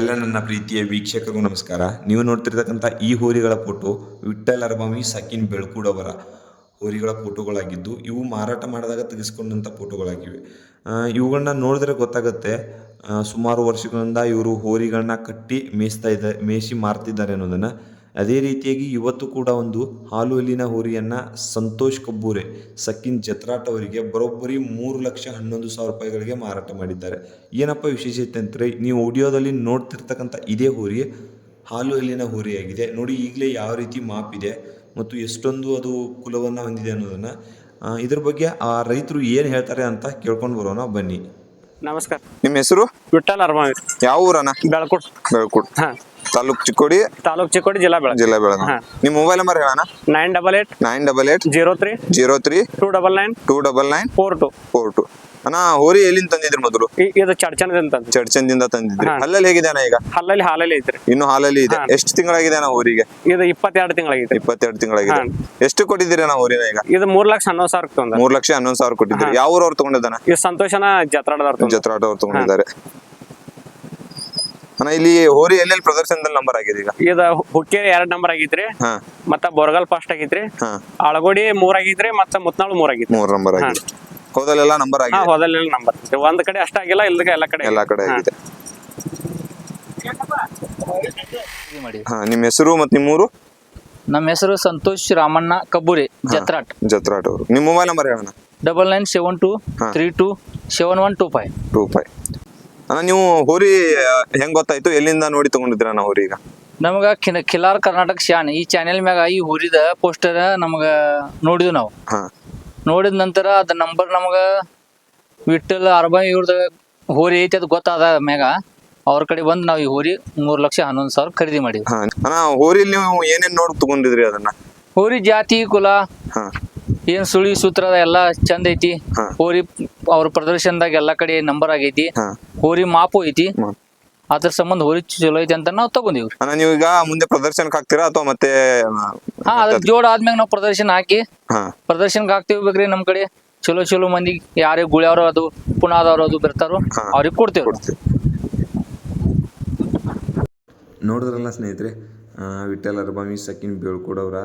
ಎಲ್ಲ ನನ್ನ ಪ್ರೀತಿಯ ವೀಕ್ಷಕರಿಗೂ ನಮಸ್ಕಾರ. ನೀವು ನೋಡ್ತಿರ್ತಕ್ಕಂಥ ಈ ಹೋರಿಗಳ ಫೋಟೋ ವಿಠಲ್ ಅರಬಾಮಿ ಸಕಿನ್ ಬೆಳ್ಕೂಡವರ ಹೋರಿಗಳ ಫೋಟೋಗಳಾಗಿದ್ದು ಇವು ಮಾರಾಟ ಮಾಡಿದಾಗ ತೆಗೆಸ್ಕೊಂಡಂಥ ಫೋಟೋಗಳಾಗಿವೆ ಇವುಗಳನ್ನ ನೋಡಿದ್ರೆ ಗೊತ್ತಾಗುತ್ತೆ ಸುಮಾರು ವರ್ಷಗಳಿಂದ ಇವರು ಹೋರಿಗಳನ್ನ ಕಟ್ಟಿ ಮೇಯಿಸ್ತಾ ಇದ್ದಾರೆ ಮೇಯಿಸಿ ಮಾರ್ತಿದ್ದಾರೆ ಅನ್ನೋದನ್ನು. ಅದೇ ರೀತಿಯಾಗಿ ಇವತ್ತು ಕೂಡ ಒಂದು ಹಾಲು ಹಲ್ಲಿನ ಹೋರಿಯನ್ನು ಸಂತೋಷ್ ಕಬ್ಬೂರೆ ಸಕ್ಕಿನ್ ಜತ್ರಾಟ್ ಅವರಿಗೆ ಬರೋಬ್ಬರಿ ಮೂರು ಲಕ್ಷ ಹನ್ನೊಂದು ಸಾವಿರ ರೂಪಾಯಿಗಳಿಗೆ ಮಾರಾಟ ಮಾಡಿದ್ದಾರೆ. ಏನಪ್ಪ ವಿಶೇಷತೆ ಅಂದರೆ ನೀವು ಆಡಿಯೋದಲ್ಲಿ ನೋಡ್ತಿರ್ತಕ್ಕಂಥ ಇದೇ ಹೋರಿ ಹಾಲು ಹಲ್ಲಿನ ಹೋರಿಯಾಗಿದೆ. ನೋಡಿ ಈಗಲೇ ಯಾವ ರೀತಿ ಮಾಪಿದೆ ಮತ್ತು ಎಷ್ಟೊಂದು ಅದು ಕುಲವನ್ನು ಹೊಂದಿದೆ ಅನ್ನೋದನ್ನು ಆ, ಇದ್ರ ಬಗ್ಗೆ ಆ ರೈತರು ಏನು ಹೇಳ್ತಾರೆ ಅಂತ ಕೇಳ್ಕೊಂಡು ಬರೋಣ ಬನ್ನಿ. ನಮಸ್ಕಾರ. ನಿಮ್ಮ ಹೆಸರು? ವಿಠಲ್ ಅರ್ಮಾವಿ ಯಾವ ಊರನ ಬೆಳಕುಟ್. ಬೆಳಕೋಟ್. ಹಾ. ತಾಲೂಕ್ ಚಿಕ್ಕೋಡಿ ತಾಲೂಕ್ ಚಿಕ್ಕೋಡಿ ಜಿಲ್ಲಾ ಬೆಳಗಾವಿ ಜಿಲ್ಲಾ ಬೆಳಗಾವಿ ನಿಮ್ ನಿಮ್ಮ ಮೊಬೈಲ್ ನಂಬರ್ ಹೇಳೋಣ nine double eight nine double eight zero three zero three two double nine two double nine four two four two ಅಣ್ಣ ಹೋರಿ ಎಲ್ಲಿಂದ ತಂದಿದ್ರಿ ಮೊದಲು? ಇದು ಚಡ್ಚಣದಿಂದ ಅಂತ ಚಡ್ಚಂದಿಂದ ತಂದಿದ್ರಿ. ಹಲ್ಲಲ್ಲಿ ಹೇಗಿದೆ ಅಣ್ಣ ಈಗ? ಹಲ್ಲಲ್ಲಿ ಹಾಲಲ್ಲಿ ಐತ್ರಿ. ಇನ್ನು ಹಾಲಲ್ಲಿ ಇದೆ. ಎಷ್ಟು ತಿಂಗಳಾಗಿದೆ ಅಣ್ಣ ಹೋರಿಗೆ? ಇದು ಇಪ್ಪತ್ತೆರಡು ತಿಂಗಳಾಗಿದೆ. ಇಪ್ಪತ್ತೆರಡು ತಿಂಗಳಾಗಿದೆ. ಎಷ್ಟು ಕೊಟ್ಟಿದ್ದೀರಿ ಅಣ್ಣ ಹೋರಿನ ಈಗ? ಇದು ಮೂರ್ ಲಕ್ಷ ಹನ್ನೊಂದು ಸಾವಿರ ಮೂರ್ ಲಕ್ಷ ಹನ್ನೊಂದು ಸಾವಿರ ಕೊಟ್ಟಿದ್ದೀರಿ. ಯಾವ ಊರವ್ರು ತಗೊಂಡಿದ್ದಾನ ಇದು ಸಂತೋಷನ ಜತ್ರಾಡದವ್ರ ಅವ್ರು ತಗೊಂಡಿದ್ದಾರೆ. ಅಣ್ಣ ಇಲ್ಲಿ ಹೋರಿ ಎಲ್ಲೆಲ್ಲಿ ಪ್ರದರ್ಶನದಲ್ಲಿ ನಂಬರ್ ಆಗಿದೆ ಈಗ? ಇದು ಹುಕ್ಕೇರಿ ಎರಡ್ ನಂಬರ್ ಆಗಿದ್ರೆ ಹಾ. ಮತ್ತ ಬೋರ್ಗಲ್ ಫಸ್ಟ್ ಆಗಿದ್ರೆ ಹಾ. ಅಳಗೋಡಿ ಮೂರ್ ಆಗಿದ್ರೆ ಮತ್ತ ಮುತ್ನಾಳು ಮೂರ್ ಆಗಿತ್ತು ಮೂರ್ ನಂಬರ್ ಆಗಿದೆ ಹೋದಲ್ಲೆಲ್ಲ ನಂಬರ್ ಹಾ ಆಗಿದೆ ಹೋದಲ್ಲಿ ನಂಬರ್ ಒಂದ್ ಕಡೆ ಅಷ್ಟ ಆಗಿಲ್ಲ ಇಲ್ಲದ ಎಲ್ಲ ಕಡೆ ಎಲ್ಲಾ ಕಡೆ. ಆಗಿದೆ. ಹಾ. ನಿಮ್ಮ ಹೆಸರು ಮತ್ತೆ ನಿಮ್ಮೂರು ನಮ್ಮ ಹೆಸರು ಸಂತೋಷ್ ರಾಮಣ್ಣ ಕಬ್ಬುರಿ ಜತ್ರಾಟ್. ಜತ್ರಾಟ್ ಅವರು. ನಿಮ್ಮ ಮೊಬೈಲ್ ನಂಬರ್ ಹೇಳೋಣ double nine seven two three two seven one two five. Two five. ಅಣ್ಣ ನೀವು ಹೋರಿ ಹೆಂಗ್ ಗೊತ್ತಾಯ್ತು? ಎಲ್ಲಿಂದ ನೋಡಿ ತಗೊಂಡಿದ್ರ ಅಣ್ಣ ಹೋರಿ ಈಗ? ನಮಗ ಕಿನ- ಖಿಲಾರ್ ಕರ್ನಾಟಕ ಶಾನ್ ಈ ಚಾನೆಲ್ ಮ್ಯಾಗ ಈ ಹುರಿದ ಪೋಸ್ಟರ್ ನಮಗ ನೋಡಿದ್ವಿ ನಾವು. ಹಾ. ನೋಡಿದ ನಂತರ ಅದ ನಂಬರ್ ನಮಗ ವಿಠಲ್ ಅರ್ಬನ್ ಇವ್ರದ ಹೋರಿ ಐತಿ ಅದು ಗೊತ್ತಾದ ಮ್ಯಾಗ. ಅವ್ರ ಕಡೆ ಬಂದು ನಾವು ಈ ಹೋರಿ ಮೂರ್ ಲಕ್ಷ ಹನ್ನೊಂದು ಸಾವಿರ ಖರೀದಿ ಮಾಡಿದ್ವಿ. ಹಾ. ಅಣ್ಣ ಹೋರಿಲಿ ನೀವು ಏನೇನ್ ನೋಡಿ ತಗೊಂಡಿದ್ರಿ ಅದನ್ನ? ಹೋರಿ ಜಾತಿ ಕುಲ ಹಾ. ಏನ್ ಸುಳಿ ಸೂತ್ರದ ಎಲ್ಲಾ ಚಂದ ಐತಿ. ಹಾ. ಹೋರಿ ಅವ್ರ ಪ್ರದರ್ಶನದಾಗ ಎಲ್ಲಾ ಕಡೆ ನಂಬರ್ ಆಗೈತಿ. ಹಾ. ಹೋರಿ ಮಾಪು ಐತಿ. ಅದ್ರ ಸಂಬಂಧ ಹೋರಿ ಚಲೋ ಐತಿ ಅಂತ ನಾವು ತಗೊಂಡಿವ್ರಿ. ಅಣ್ಣ ನೀವು ಈಗ ಮುಂದೆ ಪ್ರದರ್ಶನಕ್ಕೆ ಹಾಕ್ತೀರಾ ಅಥವಾ ಮತ್ತೆ ಹಾ ಅದ್ರ ಜೋಡ ಆದ್ಮ್ಯಾಗ ನಾವು ಪ್ರದರ್ಶನ ಹಾಕಿ ಹಾ. ಪ್ರದರ್ಶನಕ್ಕೆ ಹಾಕ್ತಿವಿ ಬೇಕ್ರಿ ನಮ್ ಕಡೆ. ಚಲೋ ಚಲೋ ಮಂದಿ ಯಾರೇ ಗುಳ್ಯಾವ್ರು ಅದು ಪುನಾದವ್ರು ಅದು ಬರ್ತಾರೋ ಹಾ. ಅವ್ರಿಗೆ ಕೊಡ್ತೇವ್ರಿ. ಕೊಡ್ತೀವಿ. ನೋಡಿದ್ರಲ್ಲ ಸ್ನೇಹಿತರೆ ಆ, ಅರ್ಬಾಮಿ ಅರಬಾವಿ ಸಕಿನ್ ಬೇಳ್ಕೊಡೋರ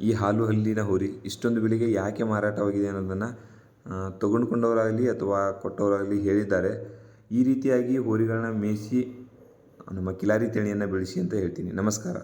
ಈ ಹಾಲು ಹಲ್ಲಿನ ಹೋರಿ ಇಷ್ಟೊಂದು ಬೆಲೆಗೆ ಯಾಕೆ ಮಾರಾಟವಾಗಿದೆ ಅನ್ನೋದನ್ನು ತೊಗೊಂಡ್ಕೊಂಡವರಾಗಲಿ ಅಥವಾ ಕೊಟ್ಟವರಾಗಲಿ ಹೇಳಿದ್ದಾರೆ. ಈ ರೀತಿಯಾಗಿ ಹೋರಿಗಳನ್ನ ಮೇಯಿಸಿ ನಮ್ಮ ಕಿಲಾರಿ ತಳಿಯನ್ನು ಬೆಳೆಸಿ ಅಂತ ಹೇಳ್ತೀನಿ. ನಮಸ್ಕಾರ.